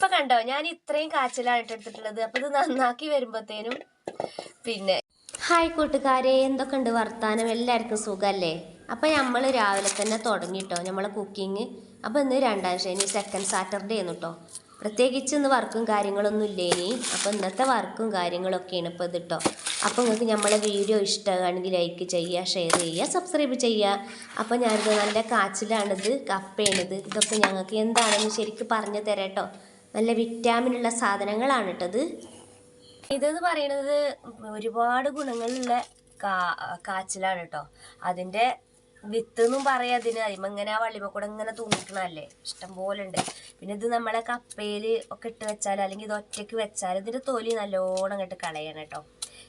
ഇപ്പൊ കണ്ടോ ഞാൻ ഇത്രയും കാച്ചിലാണ് എടുത്തിട്ടുള്ളത് അപ്പൊ ഇത് നന്നാക്കി വരുമ്പോഴത്തേനും പിന്നെ. ഹായ് കൂട്ടുകാരെ എന്തൊക്കെയുണ്ട് വർത്താനം? എല്ലാവർക്കും സുഖല്ലേ? അപ്പം നമ്മൾ രാവിലെ തന്നെ തുടങ്ങിട്ടോ നമ്മളെ കുക്കിങ് അപ്പോൾ ഇന്ന് രണ്ടാം ശനി സെക്കൻഡ് സാറ്റർഡേ ആണ് കേട്ടോ പ്രത്യേകിച്ച് ഇന്ന് വർക്കും കാര്യങ്ങളൊന്നും ഇല്ലേനി അപ്പോൾ ഇന്നത്തെ വർക്കും കാര്യങ്ങളൊക്കെയാണ് ഇപ്പോൾ ഇത് കേട്ടോ അപ്പോൾ നിങ്ങൾക്ക് നമ്മളെ വീഡിയോ ഇഷ്ടമാണെങ്കിൽ ലൈക്ക് ചെയ്യുക ഷെയർ ചെയ്യുക സബ്സ്ക്രൈബ് ചെയ്യുക. അപ്പോൾ ഞാനിത് നല്ല കാച്ചിലാണിത് കപ്പയാണിത്. ഇതൊക്കെ ഞങ്ങൾക്ക് എന്താണെന്ന് ശരിക്കും പറഞ്ഞു തരാം കേട്ടോ നല്ല വിറ്റാമിനുള്ള സാധനങ്ങളാണ് കേട്ടത് ഇതെന്ന് പറയുന്നത് ഒരുപാട് ഗുണങ്ങളുള്ള കാ കാച്ചിലാണ് കേട്ടോ അതിന്റെ വിത്ത് എന്നും പറയാം അതിന്. അതിമ ഇങ്ങനെ ആ വള്ളിമ കൂടെ ഇങ്ങനെ തൂങ്ങിക്കണല്ലേ ഇഷ്ടം പോലെ ഉണ്ട്. പിന്നെ ഇത് നമ്മളെ കപ്പയിൽ ഒക്കെ ഇട്ട് വെച്ചാൽ അല്ലെങ്കിൽ ഇത് ഒറ്റയ്ക്ക് വെച്ചാൽ ഇതിന്റെ തൊലി നല്ലോണം ഇങ്ങോട്ട് കളയണം കേട്ടോ.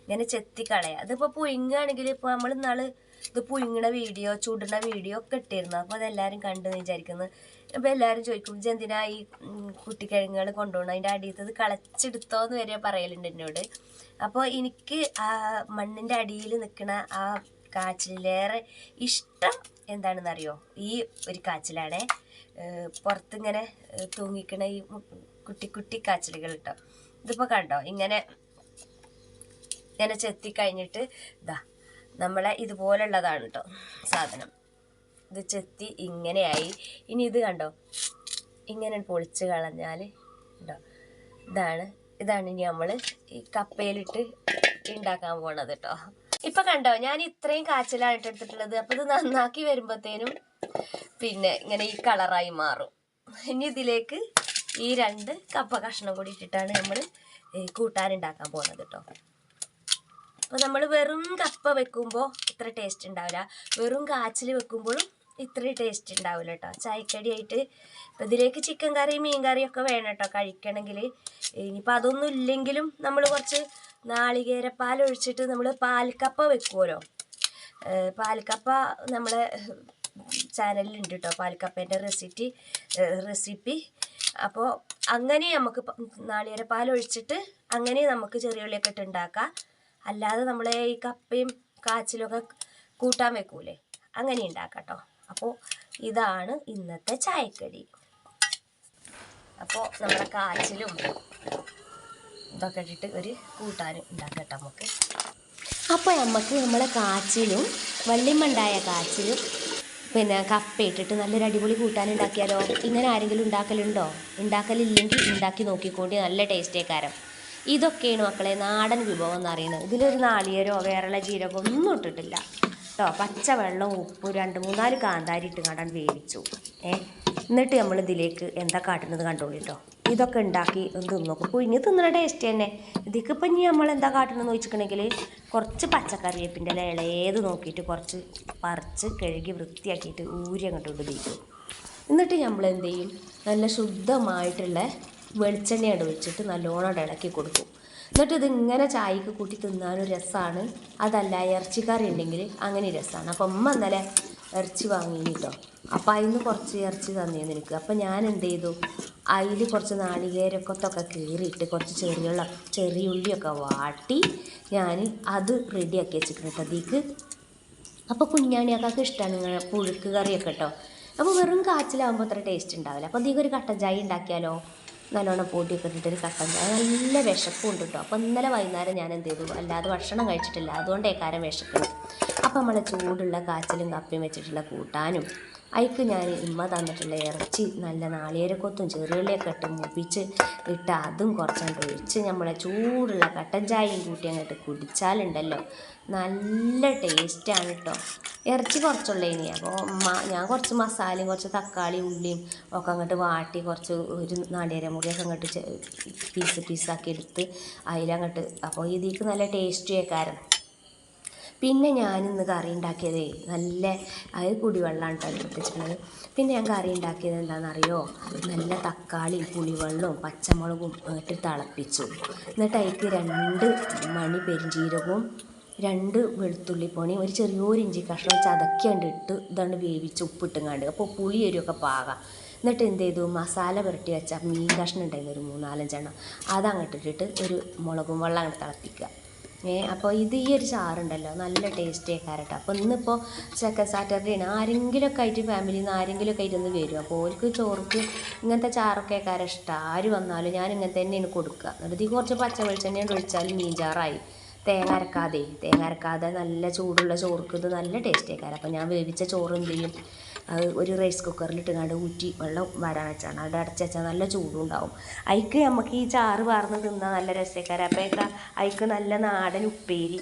ഇങ്ങനെ ചെത്തി കളയാം അതിപ്പോൾ പുഴുങ്ങുകയാണെങ്കിൽ ഇപ്പോൾ നമ്മൾ ഇന്നാൾ ഇത് പുഴുങ്ങണ വീഡിയോ ചുടുന്ന വീഡിയോ ഒക്കെ ഇട്ടിരുന്നു. അപ്പോൾ അതെല്ലാവരും കണ്ടു വിചാരിക്കുന്നു. അപ്പോൾ എല്ലാവരും ചോദിക്കും ഇത് എന്തിനാ ഈ കുട്ടിക്കിഴങ്ങുകൾ കൊണ്ടുപോകണം അതിന്റെ അടിയത്തത് കളച്ചെടുത്തോ എന്ന് വരെ പറയലുണ്ട് എന്നോട്. അപ്പോൾ എനിക്ക് ആ മണ്ണിന്റെ അടിയിൽ നിൽക്കുന്ന ആ കാച്ചിലേറെ ഇഷ്ടം എന്താണെന്ന് അറിയോ ഈ ഒരു കാച്ചിലാണ്. പുറത്തിങ്ങനെ തൂങ്ങിക്കണ ഈ കുട്ടി കുട്ടി കാച്ചിലുകൾ കേട്ടോ ഇതിപ്പോൾ കണ്ടോ? ഇങ്ങനെ ഇങ്ങനെ ചെത്തി കഴിഞ്ഞിട്ട് ഇതാ നമ്മളെ ഇതുപോലുള്ളതാണ് കേട്ടോ സാധനം. ഇത് ചെത്തി ഇങ്ങനെയായി. ഇനി ഇത് കണ്ടോ? ഇങ്ങനെ പൊളിച്ച് കളഞ്ഞാൽ ഉണ്ടോ ഇതാണ് ഇതാണ് ഇനി നമ്മൾ ഈ കപ്പയിലിട്ട് ഉണ്ടാക്കാൻ പോണത് കേട്ടോ ഇപ്പൊ കണ്ടോ ഞാൻ ഇത്രയും കാച്ചിലാണ് എടുത്തിട്ടുള്ളത് അപ്പൊ ഇത് നന്നാക്കി വരുമ്പോഴത്തേനും പിന്നെ ഇങ്ങനെ ഈ കളറായി മാറും. ഇനി ഇതിലേക്ക് ഈ രണ്ട് കപ്പ കഷ്ണം കൂടി ഇട്ടിട്ടാണ് നമ്മൾ കൂട്ടാൻ കൂട്ടാനുണ്ടാക്കാൻ പോകുന്നത് കേട്ടോ അപ്പോൾ നമ്മൾ വെറും കപ്പ വെക്കുമ്പോൾ ഇത്ര ടേസ്റ്റ് ഉണ്ടാവില്ല വെറും കാച്ചിൽ വെക്കുമ്പോഴും ഇത്ര ടേസ്റ്റ് ഉണ്ടാവില്ല കേട്ടോ ചായക്കടിയായിട്ട് ഇപ്പം ഇതിലേക്ക് ചിക്കൻ കറി മീൻ കറി ഒക്കെ വേണം കേട്ടോ കഴിക്കണമെങ്കിൽ ഇനിയിപ്പോൾ അതൊന്നും ഇല്ലെങ്കിലും നമ്മൾ കുറച്ച് നാളികേരപ്പാൽ ഒഴിച്ചിട്ട് നമ്മൾ പാൽക്കപ്പ വെക്കുമല്ലോ പാൽക്കപ്പ നമ്മളെ ചാനലിലുണ്ട് കേട്ടോ പാൽക്കപ്പേന്റെ റെസിപ്പി റെസിപ്പി അപ്പോൾ അങ്ങനെ നമുക്ക് നാളികേര നാളികേരപ്പാൽ ഒഴിച്ചിട്ട് അങ്ങനെ നമുക്ക് ചെറിയ ഉള്ളിയൊക്കെ ഇട്ട് ഉണ്ടാക്കാം അല്ലാതെ നമ്മൾ ഈ കപ്പയും കാച്ചിലൊക്കെ കൂട്ടാൻ വെക്കൂലേ? അങ്ങനെ ഉണ്ടാക്കാം കേട്ടോ അപ്പോൾ ഇതാണ് ഇന്നത്തെ ചായക്കടി. അപ്പോൾ നമ്മുടെ കാച്ചിലും ഇതൊക്കെ ഇട്ടിട്ട് ഒരു കൂട്ടാൻ ഉണ്ടാക്കാം കേട്ടോ നമുക്ക്. അപ്പോൾ നമുക്ക് നമ്മളെ കാച്ചിലും വള്ളിമണ്ടായ കാച്ചിലും പിന്നെ കപ്പ ഇട്ടിട്ട് നല്ലൊരു അടിപൊളി കൂട്ടാൻ ഉണ്ടാക്കിയാലോ ഇങ്ങനെ ആരെങ്കിലും ഉണ്ടാക്കലുണ്ടോ ഉണ്ടാക്കലില്ലെങ്കിൽ ഉണ്ടാക്കി നോക്കിക്കൊണ്ട് നല്ല ടേസ്റ്റേക്കാരം ഇതൊക്കെയാണ് മക്കളെ നാടൻ വിഭവം എന്ന് പറയുന്നത്. ഇതിലൊരു നാളികേരോ വേറെയുള്ള ജീരകമോ ഒന്നും ഇട്ടിട്ടില്ല. കേട്ടോ പച്ചവെള്ളം ഉപ്പ് രണ്ട് മൂന്നാൽ കാന്താരി ഇട്ട് കണ്ടാണ് വേവിച്ചു. ഏ എന്നിട്ട് നമ്മൾ ഇതിലേക്ക് എന്താ കാട്ടുന്നത് കണ്ടോളൂ കേട്ടോ ഇതൊക്കെ ഉണ്ടാക്കി തിന്നോക്കും. കുഴിഞ്ഞ് തിന്നണ ടേസ്റ്റ് തന്നെ. ഇതിക്ക് ഇപ്പം ഇനി നമ്മൾ എന്താ കാട്ടണമെന്ന് ചോദിച്ചിട്ടുണ്ടെങ്കിൽ കുറച്ച് പച്ചക്കറിവേപ്പിന്റെ ഇല ഇളയത് നോക്കിയിട്ട് കുറച്ച് പറിച്ച് കഴുകി വൃത്തിയാക്കിയിട്ട് ഊരി അങ്ങോട്ട് ഉപയോഗിക്കും എന്നിട്ട് നമ്മൾ എന്ത് ചെയ്യും? നല്ല ശുദ്ധമായിട്ടുള്ള വെളിച്ചെണ്ണയോട് വെച്ചിട്ട് നല്ലോണം ഇളക്കി കൊടുക്കും. എന്നിട്ട് ഇത് ഇങ്ങനെ ചായക്ക് കൂട്ടി തിന്നാനും രസമാണ് അതല്ല ഇറച്ചിക്കറി ഉണ്ടെങ്കിൽ അങ്ങനെ രസമാണ് അപ്പം അമ്മ ഇന്നലെ ഇറച്ചി വാങ്ങിയിട്ടോ അപ്പം അതിന് കുറച്ച് ഇറച്ചി തന്നിരുന്നു എനിക്ക്. അപ്പം ഞാൻ എന്ത് ചെയ്തു? അതിൽ കുറച്ച് നാളികേരക്കൊത്തൊക്കെ കീറിയിട്ട് കുറച്ച് ചെറിയുള്ള ചെറിയ ഉള്ളിയൊക്കെ വാട്ടി ഞാൻ അത് റെഡിയാക്കി വെച്ചിട്ടുണ്ട് അതിലേക്ക്. അപ്പോൾ കുഞ്ഞാണിയൊക്കെ ഇഷ്ടമാണ് ഇങ്ങനെ പുഴുക്ക് കറിയൊക്കെ കേട്ടോ. അപ്പോൾ വെറും കാച്ചിലാകുമ്പോൾ അത്ര ടേസ്റ്റ് ഉണ്ടാവില്ല. അപ്പോൾ അധികം ഒരു കട്ടൻ ചായ ഉണ്ടാക്കിയാലോ? നല്ലോണം പൊടിയൊക്കെ ഇട്ടിട്ടൊരു കട്ടൻ ചായ. നല്ല വിശപ്പും ഉണ്ട് കേട്ടോ അപ്പോൾ ഇന്നലെ വൈകുന്നേരം ഞാൻ എന്ത് ചെയ്തു? അല്ലാതെ ഭക്ഷണം കഴിച്ചിട്ടില്ല. അതുകൊണ്ടേ കാരം വിശക്കുന്നു. അപ്പോൾ നമ്മളെ ചൂടുള്ള കാച്ചിലും കപ്പയും വെച്ചിട്ടുള്ള കൂട്ടാനും അതിക്ക് ഞാൻ ഇമ്മ തന്നിട്ടുള്ള ഇറച്ചി നല്ല നാളികേരക്കൊത്തും ചെറുള്ളിയൊക്കെ ഇട്ട് മുപ്പിച്ച് ഇട്ട് അതും കുറച്ചങ്ങോട്ട് ഒഴിച്ച് നമ്മളെ ചൂടുള്ള കട്ടൻ ചായയും കൂട്ടി അങ്ങോട്ട് കുടിച്ചാലുണ്ടല്ലോ. നല്ല ടേസ്റ്റാണ് കേട്ടോ ഇറച്ചി കുറച്ചുള്ള ഇനി അപ്പോൾ ഞാൻ കുറച്ച് മസാലയും കുറച്ച് തക്കാളി ഉള്ളിയും ഒക്കെ അങ്ങോട്ട് വാട്ടി കുറച്ച് ഒരു നാളികേര മുറിയൊക്കെ അങ്ങോട്ട് പീസ് പീസാക്കി എടുത്ത് അതിലങ്ങോട്ട് അപ്പോൾ ഇതിക്ക് നല്ല ടേസ്റ്റ് കേൾക്കാരം പിന്നെ ഞാനിന്ന് കറി ഉണ്ടാക്കിയത് നല്ല അത് കുടിവെള്ളമാണ് കേട്ടോ വെച്ചിട്ടുള്ളത് പിന്നെ ഞാൻ കറി ഉണ്ടാക്കിയത് എന്താണെന്നറിയോ? നല്ല തക്കാളിയും പുളിവെള്ളവും പച്ചമുളകും ഇട്ട് തിളപ്പിച്ചു. എന്നിട്ട് അതിലേക്ക് രണ്ട് മണി പെരിഞ്ചീരകവും രണ്ട് വെളുത്തുള്ളി ഒരു ചെറിയൊരു ഇഞ്ചി കഷ്ണം ചതക്കിയാണ്ട് ഇട്ട് ഇതാണ്ട് വേവിച്ച് ഉപ്പിട്ടുങ്ങാണ്ട് അപ്പോൾ പുളി എരിയൊക്കെ പാകാം. എന്നിട്ട് എന്ത് ചെയ്തു? മസാല പുരട്ടി വെച്ച മീൻ കഷ്ണം ഉണ്ടായിരുന്നു ഒരു മൂന്നാലഞ്ചെണ്ണം. അതങ്ങോട്ട് ഇട്ടിട്ട് ഒരു മുളകും വെള്ളം അങ്ങോട്ട് തിളപ്പിക്കുക. ഏ അപ്പോൾ ഇത് ഈ ഒരു ചാറുണ്ടല്ലോ. നല്ല ടേസ്റ്റ് ആക്കാറട്ടോ അപ്പോൾ ഇന്നിപ്പോൾ സെക്കൻഡ് സാറ്റർഡേ ആണ് ആരെങ്കിലുമൊക്കെ ആയിട്ട് ഫാമിലിയിൽ നിന്ന് ആരെങ്കിലുമൊക്കെ ആയിട്ട് ഒന്ന് വരും. അപ്പോൾ ഓർക്ക് ചോർക്ക് ഇങ്ങനത്തെ ചാറൊക്കെ ആക്കാരം ഇഷ്ടം. ആര് വന്നാലും ഞാൻ ഇങ്ങനെ തന്നെയാണ് കൊടുക്കുക എന്നിട്ട് ഈ കുറച്ച് പച്ച വെളിച്ചെണ്ണ ഒഴിച്ചാൽ മീൻ ചാറായി. തേങ്ങ അരക്കാതെ. തേങ്ങ അരക്കാതെ നല്ല ചൂടുള്ള ചോർക്ക് ഇത് നല്ല ടേസ്റ്റി ആക്കാരം അപ്പോൾ ഞാൻ വേവിച്ച ചോറ് എന്ത് ചെയ്യും? അത് ഒരു റൈസ് കുക്കറിൽ ഇട്ടുകൊണ്ട് ഊറ്റി വെള്ളം വരാൻ വെച്ചാണ്. അവിടെ അടച്ച് വെച്ചാൽ നല്ല ചൂടുണ്ടാവും. അയിക്ക് നമുക്ക് ഈ ചാറ് വാർന്ന് തിന്നാൽ നല്ല രസക്കാരം. അപ്പോഴേക്കാ അതിക്ക് നല്ല നാടൻ ഉപ്പേരി.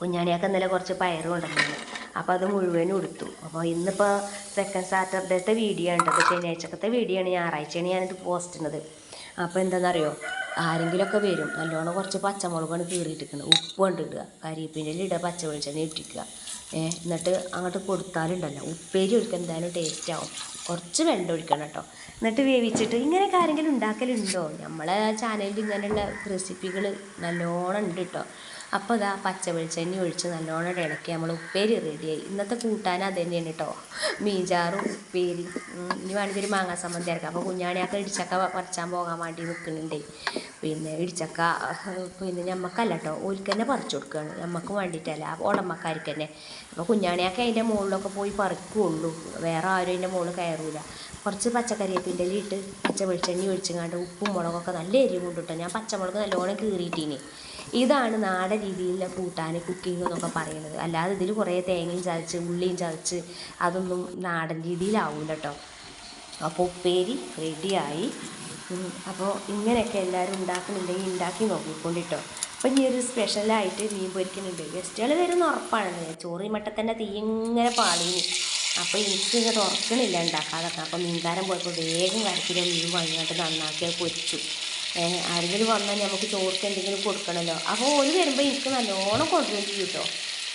കുഞ്ഞാണിയൊക്കെ ഇന്നലെ കുറച്ച് പയറ് കൊണ്ടുവന്നു അപ്പോൾ അത് മുഴുവനും എടുത്തു അപ്പോൾ ഇന്നിപ്പോൾ സെക്കൻഡ് സാറ്റർഡേത്തെ വീഡിയോ ഉണ്ട് അപ്പോൾ ശനിയാഴ്ചക്കത്തെ വീഡിയോ ആണ്. ഞായറാഴ്ചയാണ് ഞാനിത് പോസ്റ്റ് ചെയ്യുന്നത് അപ്പോൾ എന്താണെന്നറിയോ ആരെങ്കിലുമൊക്കെ വരും. നല്ലോണം കുറച്ച് പച്ചമുളകാണ് കീറിയിട്ടിരിക്കുന്നത് ഉപ്പ് കൊണ്ടിടുക കരിയപ്പിന്റെ കരിവേപ്പിന്റെ ഇടുക പച്ച വെളിച്ചെണ്ണ ഇട്ടിക്കുക എന്നിട്ട് അങ്ങോട്ട് കൊടുത്താലുണ്ടല്ലോ. ഉപ്പേരി ഒഴിക്കാൻ എന്തായാലും ടേസ്റ്റ് ആവും. കുറച്ച് വെള്ളം ഒഴിക്കണം കേട്ടോ എന്നിട്ട് വേവിച്ചിട്ട് ഇങ്ങനെയൊക്കെ ആരെങ്കിലും ഉണ്ടാക്കലുണ്ടോ? നമ്മളെ ചാനലിൽ ഇങ്ങനെയുള്ള റെസിപ്പികൾ നല്ലോണം ഉണ്ട് കേട്ടോ അപ്പോൾ ഇതാ പച്ച വെളിച്ചെണ്ണ ഒഴിച്ച് നല്ലോണം ഇളക്കി നമ്മൾ ഉപ്പേരി റെഡിയായി. ഇന്നത്തെ കൂട്ടാൻ അത് തന്നെയാണ് കേട്ടോ മീൻചാറും ഉപ്പേരി. ഇനി വേണമെങ്കിൽ ഒരു മാങ്ങാ സംബന്ധി ഇറക്കാം അപ്പോൾ കുഞ്ഞാണിയൊക്കെ ഇടിച്ചക്ക പറിച്ചാൻ പോകാൻ വേണ്ടി നിൽക്കുന്നുണ്ടേ. പിന്നെ ഇടിച്ചക്ക പിന്നെ ഞമ്മക്കല്ല കേട്ടോ ഓൽക്ക് തന്നെ പറിച്ചു കൊടുക്കുകയാണ് ഞമ്മക്ക് വേണ്ടിയിട്ടല്ല അപ്പോൾ ഉടമക്കാർക്ക് തന്നെ. അപ്പോൾ കുഞ്ഞാണിയൊക്കെ അതിന്റെ മുകളിലൊക്കെ പോയി പറിക്കുള്ളൂ. വേറെ ആരും അതിന്റെ മുകളിൽ കയറൂല. കുറച്ച് പച്ചക്കറിവേപ്പിന്റെ ഇട്ട് പച്ച വെളിച്ചെണ്ണ ഒഴിച്ചങ്ങാണ്ട് ഉപ്പും മുളകൊക്കെ നല്ല എരിവ് കൊണ്ടിട്ടോ ഞാൻ പച്ചമുളക് നല്ലോണം കീറിയിട്ടീനി. ഇതാണ് നാടൻ രീതിയിലുള്ള കൂട്ടാൻ കുക്കിംഗ് എന്നൊക്കെ പറയുന്നത്. അല്ലാതെ ഇതിൽ കുറേ തേങ്ങയും ചതച്ച് ഉള്ളിയും ചതച്ച് അതൊന്നും നാടൻ രീതിയിലാവില്ല കേട്ടോ അപ്പോൾ ഉപ്പേരി റെഡിയായി. അപ്പോൾ ഇങ്ങനെയൊക്കെ എല്ലാവരും ഉണ്ടാക്കുന്നുണ്ടെങ്കിൽ ഉണ്ടാക്കി നോക്കിക്കൊണ്ടിട്ടോ. അപ്പോൾ ഇനി ഒരു സ്പെഷ്യലായിട്ട് മീൻ പൊരിക്കുന്നുണ്ട്. ഗസ്റ്റുകൾ വരുന്ന ഉറപ്പാണ്. ചോറി മട്ട തന്നെ തീ ഇങ്ങനെ പാളീനി. അപ്പോൾ എനിക്ക് ഇങ്ങനെ ഉറക്കണില്ല ഉണ്ടാക്കാതൊക്കെ. അപ്പോൾ മീൻകാരൻ പോയപ്പോൾ വേഗം കരക്കിലോ മീൻ വാങ്ങിയിട്ട് നന്നാക്കി പൊരിച്ചു. ആരെങ്കിലും വന്നാൽ നമുക്ക് ചോർക്ക് എന്തെങ്കിലും കൊടുക്കണമല്ലോ അപ്പോൾ ഓൽ വരുമ്പോൾ എനിക്ക് നല്ലോണം കൊണ്ടുവരും കേട്ടോ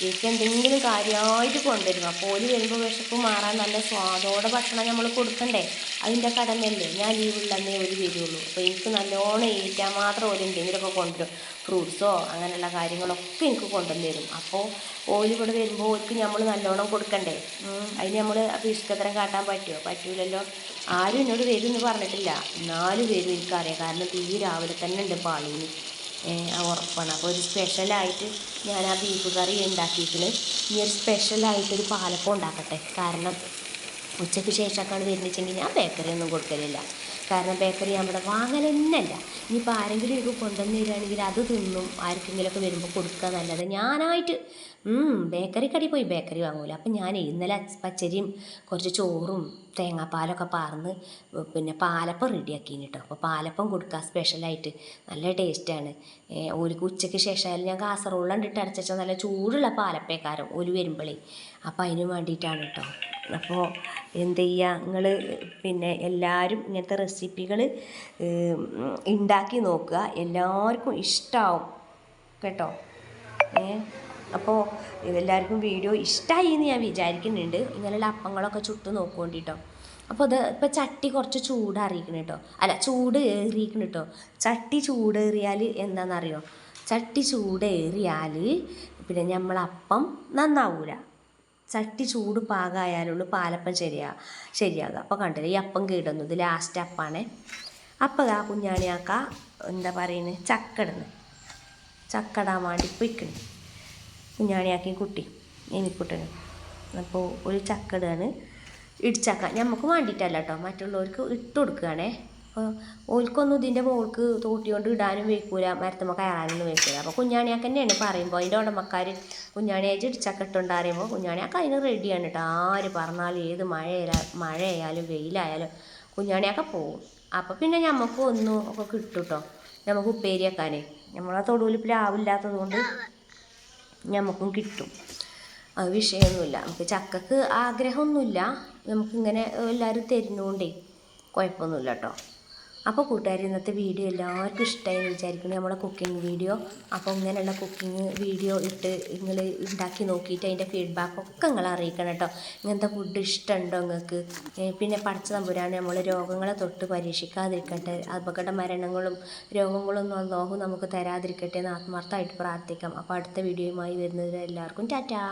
എനിക്ക് എന്തെങ്കിലും കാര്യമായിട്ട് കൊണ്ടുവരും. അപ്പോൾ ഓൽ വരുമ്പോൾ വിശപ്പ് മാറാൻ നല്ല സ്വാദോടെ ഭക്ഷണം നമ്മൾ കൊടുക്കണ്ടേ? അതിന്റെ കടമയല്ലേ? ഞാൻ ലീവുള്ളന്നേ ഒരു വരുള്ളൂ. അപ്പോൾ എനിക്ക് നല്ലോണം ഏറ്റാൽ മാത്രം ഓൽ എന്തെങ്കിലുമൊക്കെ കൊണ്ടുവരും. ഫ്രൂട്ട്സോ അങ്ങനെയുള്ള കാര്യങ്ങളൊക്കെ എനിക്ക് കൊണ്ടുവന്ന് തരും അപ്പോൾ ഓൽ ഇവിടെ വരുമ്പോൾ ഓർക്ക് നമ്മൾ നല്ലോണം കൊടുക്കണ്ടേ. അതിന് നമ്മൾ ഇഷ്ടത്തരം കാട്ടാൻ പറ്റുമോ പറ്റൂലല്ലോ. ആരും എന്നോട് വരും എന്ന് പറഞ്ഞിട്ടില്ല. എന്നാലും വരും എനിക്കറിയാം. കാരണം തീ രാവിലെ തന്നെ ഉണ്ട് പാളീന് ആ ഉറപ്പാണ്. അപ്പോൾ ഒരു സ്പെഷ്യലായിട്ട് ഞാൻ ആ ബീഫ് കറി ഉണ്ടാക്കിയിട്ടുണ്ട് ഇനി ഒരു സ്പെഷ്യലായിട്ടൊരു പാലപ്പം ഉണ്ടാക്കട്ടെ. കാരണം ഉച്ചയ്ക്ക് ശേഷമൊക്കെയാണ് വരുന്നിച്ചെങ്കിൽ ഞാൻ ബേക്കറി ഒന്നും കൊടുക്കലില്ല. കാരണം ബേക്കറി നമ്മുടെ വാങ്ങൽ തന്നെയല്ല ഇനിയിപ്പോൾ ആരെങ്കിലും എനിക്ക് കൊണ്ടുവന്ന് തരികയാണെങ്കിൽ അത് തിന്നും ആർക്കെങ്കിലുമൊക്കെ വരുമ്പോൾ കൊടുക്കുക നല്ലത്. ഞാനായിട്ട് ബേക്കറി കടി പോയി ബേക്കറി വാങ്ങൂല. അപ്പം ഞാൻ ഇന്നലെ പച്ചരിയും കുറച്ച് ചോറും തേങ്ങാപ്പാലൊക്കെ പാർന്ന് പിന്നെ പാലപ്പം റെഡിയാക്കീന് കേട്ടോ അപ്പോൾ പാലപ്പം കൊടുക്കുക സ്പെഷ്യലായിട്ട്. നല്ല ടേസ്റ്റാണ്. ഓലിക്ക് ഉച്ചയ്ക്ക് ശേഷമായാലും ഞാൻ കാസറോളിൽ കണ്ടിട്ട് അരച്ചാൽ നല്ല ചൂടുള്ള പാലപ്പേക്കാരം ഓൽ വരുമ്പോഴേ അപ്പോൾ അതിന് വേണ്ടിയിട്ടാണ് കേട്ടോ അപ്പോൾ എന്ത് ചെയ്യുക നിങ്ങൾ പിന്നെ എല്ലാവരും ഇങ്ങനത്തെ റെസിപ്പികൾ ഉണ്ടാക്കി നോക്കുക എല്ലാവർക്കും ഇഷ്ടമാവും കേട്ടോ? ഏ? അപ്പോൾ എല്ലാവർക്കും വീഡിയോ ഇഷ്ടമായി എന്ന് ഞാൻ വിചാരിക്കുന്നുണ്ട്. ഇങ്ങനെയുള്ള അപ്പങ്ങളൊക്കെ ചുട്ട് നോക്കുകൊണ്ടിട്ടോ. അപ്പോൾ ഇത് ഇപ്പോൾ ചട്ടി കുറച്ച് ചൂടാറിയിക്കണം കേട്ടോ. അല്ല ചൂട് ഏറിയിക്കണം കേട്ടോ. ചട്ടി ചൂടേറിയാൽ എന്താണെന്നറിയോ ചട്ടി ചൂടേറിയാൽ പിന്നെ നമ്മളപ്പം നന്നാവൂല. ചട്ടി ചൂട് പാകമായാലുള്ളൂ പാലപ്പം ശരിയാ ശരിയാകുക അപ്പോൾ കണ്ടില്ല ഈ അപ്പം കേടുന്നു ഇത് ലാസ്റ്റ് അപ്പാണേ. അപ്പം ആ കുഞ്ഞാണിയാക്ക എന്താ പറയുന്നത് ചക്കടന്ന്. ചക്കടാൻ വേണ്ടി പൊയ്ക്കണം. കുഞ്ഞാണിയാക്കി കുട്ടി എനിക്കുട്ടനും. അപ്പോൾ ഒരു ചക്കടാണ് ഇടിച്ചക്ക. നമുക്ക് വേണ്ടിയിട്ടല്ല കേട്ടോ മറ്റുള്ളവർക്ക് ഇട്ട് കൊടുക്കുകയാണേ അപ്പോൾ ഓൽക്കൊന്നും ഇതിന്റെ മോൾക്ക് തോട്ടി കൊണ്ട് ഇടാനും വയ്ക്കൂല മരത്തുമ്പോൾ കയറാനൊന്നും വയ്ക്കൂല അപ്പോൾ കുഞ്ഞാണിയാക്ക തന്നെയാണ് പറയുമ്പോൾ അതിന്റെ ഉടമക്കാർ കുഞ്ഞാണിയായിട്ട് ഇടിച്ചക്ക ഇട്ടുകൊണ്ട് അറിയുമ്പോൾ കുഞ്ഞാണിയാക്ക അതിന് റെഡിയാണ് കേട്ടോ ആര് പറഞ്ഞാലും ഏത് മഴയായാലും മഴയായാലും വെയിലായാലും കുഞ്ഞാണിയാക്ക പോവും. അപ്പോൾ പിന്നെ നമുക്ക് ഒന്നും ഒക്കെ കിട്ടും കേട്ടോ നമുക്ക് ഉപ്പേരിയാക്കാനേ നമ്മളെ തൊടുവിൽ പ്ലാവില്ലാത്തത് കൊണ്ട് നമുക്കും കിട്ടും. അത് വിഷയമൊന്നുമില്ല നമുക്ക് ചക്കക്ക് ആഗ്രഹമൊന്നുമില്ല. നമുക്കിങ്ങനെ എല്ലാവരും തരുന്നതുകൊണ്ടേ കുഴപ്പമൊന്നുമില്ല കേട്ടോ. അപ്പോൾ കൂട്ടുകാർ ഇന്നത്തെ വീഡിയോ എല്ലാവർക്കും ഇഷ്ടമായി എന്ന് വിചാരിക്കുന്നു. നമ്മുടെ കുക്കിംഗ് വീഡിയോ അപ്പോൾ ഇങ്ങനെയുള്ള കുക്കിംഗ് വീഡിയോ ഇട്ട് നിങ്ങൾ ഉണ്ടാക്കി നോക്കിയിട്ട് അതിന്റെ ഫീഡ്ബാക്കൊക്കെ നിങ്ങൾ അറിയിക്കണം കേട്ടോ ഇങ്ങനത്തെ ഫുഡ് ഇഷ്ടമുണ്ടോ നിങ്ങൾക്ക് പിന്നെ പഠിച്ച തമ്പുരാണ് നമ്മൾ രോഗങ്ങളെ തൊട്ട് പരീക്ഷിക്കാതിരിക്കട്ടെ. അപകട മരണങ്ങളും രോഗങ്ങളും അല്ലാഹു നമുക്ക് തരാതിരിക്കട്ടെ എന്ന് ആത്മാർത്ഥമായിട്ട് പ്രാർത്ഥിക്കാം. അപ്പോൾ അടുത്ത വീഡിയോയുമായി വരുന്നത് എല്ലാവർക്കും ടാറ്റാ.